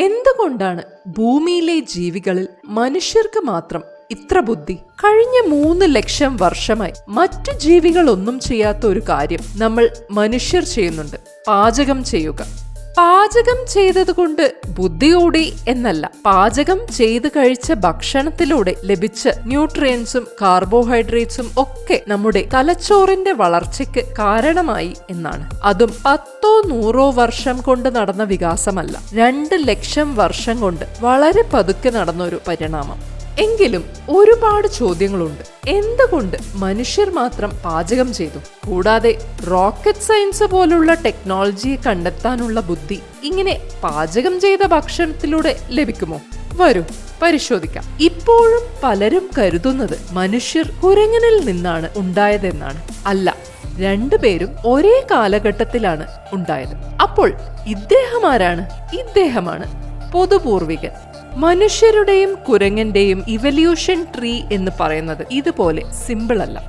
എന്തുകൊണ്ടാണ് ഭൂമിയിലെ ജീവികളിൽ മനുഷ്യർക്ക് മാത്രം ഇത്ര ബുദ്ധി? കഴിഞ്ഞ മൂന്ന് ലക്ഷം വർഷമായി മറ്റു ജീവികളൊന്നും ചെയ്യാത്ത ഒരു കാര്യം നമ്മൾ മനുഷ്യർ ചെയ്യുന്നുണ്ട്. പാചകം ചെയ്യുക. പാചകം ചെയ്തതുകൊണ്ട് ബുദ്ധിയോടി എന്നല്ല. പാചകം ചെയ്ത് കഴിച്ച ഭക്ഷണത്തിലൂടെ ലഭിച്ച ന്യൂട്രിയൻസും കാർബോഹൈഡ്രേറ്റ്സും ഒക്കെ നമ്മുടെ തലച്ചോറിന്റെ വളർച്ചയ്ക്ക് കാരണമായി എന്നാണ്. അതും പത്തോ നൂറോ വർഷം കൊണ്ട് നടന്ന വികാസമല്ല. രണ്ട് ലക്ഷം വർഷം കൊണ്ട് വളരെ പതുക്കെ നടന്ന ഒരു പരിണാമം. എങ്കിലും ഒരുപാട് ചോദ്യങ്ങളുണ്ട്. എന്തുകൊണ്ട് മനുഷ്യർ മാത്രം പാചകം ചെയ്തു? കൂടാതെ റോക്കറ്റ് സയൻസ് പോലുള്ള ടെക്നോളജിയെ കണ്ടെത്താനുള്ള ബുദ്ധി ഇങ്ങനെ പാചകം ചെയ്ത ഭക്ഷണത്തിലൂടെ ലഭിക്കുമോ? വരൂ പരിശോധിക്കാം. ഇപ്പോഴും പലരും കരുതുന്നത് മനുഷ്യർ കുരങ്ങനിൽ നിന്നാണ് ഉണ്ടായതെന്നാണ്. അല്ല രണ്ടുപേരും ഒരേ കാലഘട്ടത്തിലാണ് ഉണ്ടായത്. അപ്പോൾ ഇദ്ദേഹം ആരാണ്? ഇദ്ദേഹമാണ് പൊതുപൂർവികൻ. മനുഷ്യരുടെയും കുരങ്ങന്റെയും ഇവല്യൂഷൻ ട്രീ എന്ന് പറയുന്നത് ഇതുപോലെ സിമ്പിൾ അല്ല.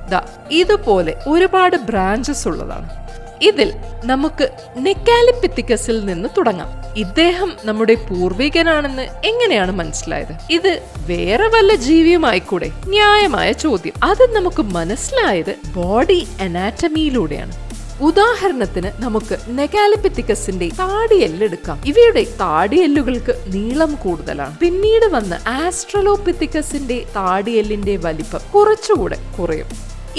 ഇതുപോലെ ഒരുപാട് ബ്രാഞ്ചസ് ഉള്ളതാണ്. ഇതിൽ നമുക്ക് നെക്കാലിപ്പിത്തിക്കസിൽ നിന്ന് തുടങ്ങാം. ഇദ്ദേഹം നമ്മുടെ പൂർവികനാണെന്ന് എങ്ങനെയാണ് മനസ്സിലായത്? ഇത് വേറെ വല്ല ജീവിയുമായിക്കൂടെ? ന്യായമായ ചോദ്യം. അത് നമുക്ക് മനസ്സിലായത് ബോഡി അനാറ്റമിയിലൂടെയാണ് ഉദാഹരണത്തിന് നമുക്ക് നെഗാലിപ്പിത്തിക്കസിന്റെ താടിയെല്ല് എടുക്കാം ഇവയുടെ താടിയെല്ലുകൾക്ക് നീളം കൂടുതലാണ്. പിന്നീട് വന്ന് ആസ്ട്രലോപിത്തിക്കസിന്റെ താടിയെല്ലിന്റെ വലിപ്പം കുറച്ചുകൂടെ കുറയും.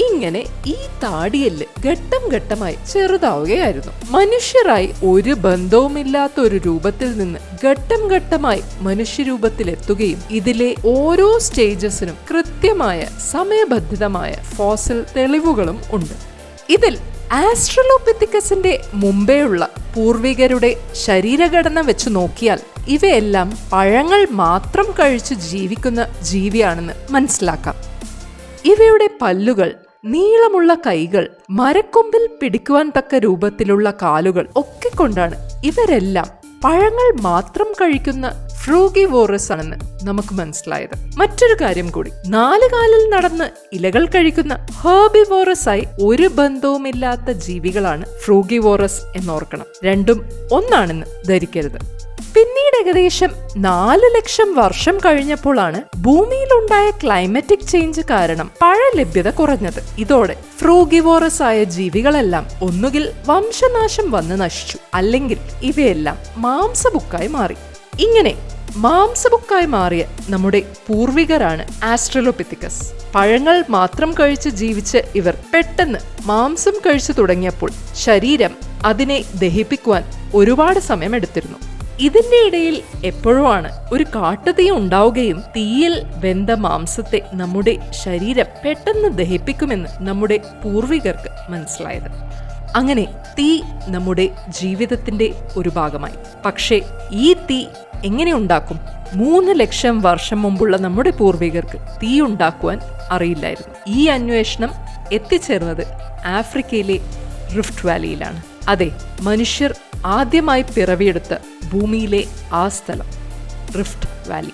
ഇങ്ങനെ ഈ താടിയെല്ല് ഘട്ടം ഘട്ടമായി ചെറുതാവുകയായിരുന്നു. മനുഷ്യരായി ഒരു ബന്ധവുമില്ലാത്ത ഒരു രൂപത്തിൽ നിന്ന് ഘട്ടം ഘട്ടമായി മനുഷ്യരൂപത്തിലെത്തുകയും ഇതിലെ ഓരോ സ്റ്റേജസിനും കൃത്യമായ സമയബന്ധിതമായ ഫോസിൽ തെളിവുകളും ഉണ്ട്. ഇതിൽ ആസ്ട്രലോപിത്തിക്കസിന്റെ മുമ്പേയുള്ള പൂർവികരുടെ ശരീരഘടന വെച്ച് നോക്കിയാൽ ഇവയെല്ലാം പഴങ്ങൾ മാത്രം കഴിച്ച് ജീവിക്കുന്ന ജീവിയാണെന്ന് മനസ്സിലാക്കാം. ഇവയുടെ പല്ലുകൾ നീളമുള്ള കൈകൾ മരക്കൊമ്പിൽ പിടിക്കുവാൻ തക്ക രൂപത്തിലുള്ള കാലുകൾ ഒക്കെ കൊണ്ടാണ് ഇവരെല്ലാം പഴങ്ങൾ മാത്രം കഴിക്കുന്ന ഫ്രൂഗിവോറസ് ആണെന്ന് നമുക്ക് മനസ്സിലായത്. മറ്റൊരു കാര്യം കൂടി നാല് കാലിൽ നടന്ന് ഇലകൾ കഴിക്കുന്ന ഹേർബിവോറസ് ആയി ഒരു ബന്ധവുമില്ലാത്ത ജീവികളാണ് ഫ്രൂഗി വോറസ് എന്നോർക്കണം. രണ്ടും ഒന്നാണെന്ന് ധരിക്കരുത്. പിന്നീട് ഏകദേശം നാല് ലക്ഷം വർഷം കഴിഞ്ഞപ്പോഴാണ് ഭൂമിയിലുണ്ടായ ക്ലൈമറ്റിക് ചേഞ്ച് കാരണം പഴ ലഭ്യത കുറഞ്ഞത്. ഇതോടെ ഫ്രൂഗിവോറസ് ആയ ജീവികളെല്ലാം ഒന്നുകിൽ വംശനാശം വന്ന് നശിച്ചു അല്ലെങ്കിൽ ഇവയെല്ലാം മാംസബുക്കായി മാറി. ഇങ്ങനെ മാംസബുക്കായി മാറിയ നമ്മുടെ പൂർവികരാണ് ആസ്ട്രലോപിത്തിക്കസ്. പഴങ്ങൾ മാത്രം കഴിച്ച് ജീവിച്ച് ഇവർ പെട്ടെന്ന് മാംസം കഴിച്ചു തുടങ്ങിയപ്പോൾ ശരീരം അതിനെ ദഹിപ്പിക്കുവാൻ ഒരുപാട് സമയമെടുത്തിരുന്നു. ഇതിന്റെ ഇടയിൽ എപ്പോഴും ആണ് ഒരു കാട്ടുതീ ഉണ്ടാവുകയും തീയിൽ വെന്ത മാംസത്തെ നമ്മുടെ ശരീരം പെട്ടെന്ന് ദഹിപ്പിക്കുമെന്ന് നമ്മുടെ പൂർവികർക്ക് മനസ്സിലായത്. അങ്ങനെ തീ നമ്മുടെ ജീവിതത്തിന്റെ ഒരു ഭാഗമായി. പക്ഷേ ഈ തീ എങ്ങനെ ഉണ്ടാക്കും? മൂന്ന് ലക്ഷം വർഷം മുമ്പുള്ള നമ്മുടെ പൂർവികർക്ക് തീ ഉണ്ടാക്കുവാൻ അറിയില്ലായിരുന്നു. ഈ അന്വേഷണം എത്തിച്ചേർന്നത് ആഫ്രിക്കയിലെ റിഫ്റ്റ് വാലിയിലാണ്. അതെ മനുഷ്യർ ആദ്യമായി പിറവിയെടുത്ത ഭൂമിയിലെ ആ സ്ഥലം റിഫ്റ്റ് വാലി.